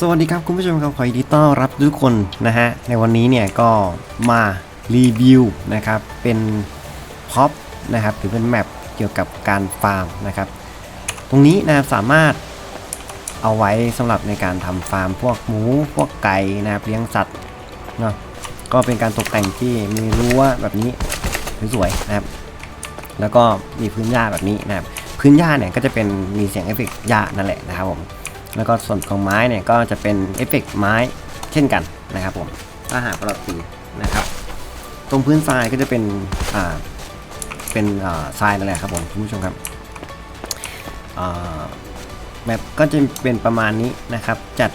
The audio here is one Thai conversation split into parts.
สวัสดีครับคุณผู้ชมครับขอยินดีต้อนรับทุกคนนะฮะ ในวันนี้เนี่ยก็มารีวิวนะครับ เป็นพ็อปนะครับหรือเป็นแมปเกี่ยวกับการฟาร์มนะครับ ตรงนี้นะครับสามารถเอาไว้สำหรับในการทำฟาร์ม พวกหมูพวกไก่นะครับเลี้ยงสัตว์เนาะก็เป็นการตกแต่งที่มีรั้วแบบนี้สวยๆนะครับ แล้วก็มีพื้นหญ้าแบบนี้นะครับ พื้นหญ้าเนี่ยก็จะเป็นมีเสียงเอฟเฟกต์หญ้านั่นแหละนะครับผม แล้วก็ส่วนของไม้เนี่ยก็จะเป็นเอฟเฟกต์ไม้เช่นกันนะครับผมถ้าหากเราตีนะครับ ตรงพื้นทรายก็จะเป็นอ่าเป็นอ่าทรายนั่นแหละครับผมคุณผู้ชมครับอ่าแบบก็จะเป็นประมาณนี้นะครับ จัด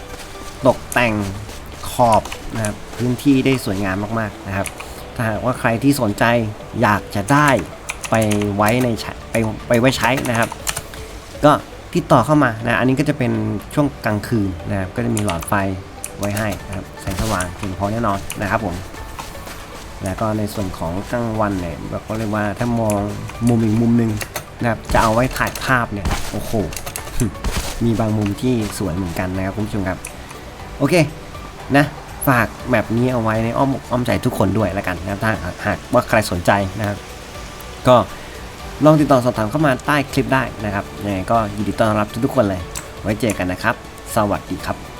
ตกแต่งขอบนะครับพื้นที่ได้สวยงามมากๆนะครับ ถ้าหากว่าใครที่สนใจอยากจะได้ไปไว้ในใช้ไปไปไว้ใช้นะครับ ก็ ติดต่อเข้ามานะอันนี้ก็จะเป็นช่วงกลางคืนนะครับก็จะมีหลอดไฟไว้ให้นะครับแสงสว่างเพียงพอแน่นอนนะครับผมแล้วก็ในส่วนของกลางวันเนี่ยแบบก็เรียกว่าถ้ามองมุมอีกมุมหนึ่งนะครับจะเอาไว้ถ่ายภาพเนี่ยโอ้โหมีบางมุมที่สวยเหมือนกันนะครับคุณผู้ชมครับโอเคนะฝากแบบนี้เอาไว้ในอ้อมอกอ้อมใจทุกคนด้วยแล้วกันนะถ้าหากว่าใครสนใจนะครับก็ ลองติดต่อสอบถามเข้ามาใต้คลิปได้นะครับยังไงก็ยินดีต้อนรับทุกๆคนเลย ไว้เจอกันนะครับ สวัสดีครับ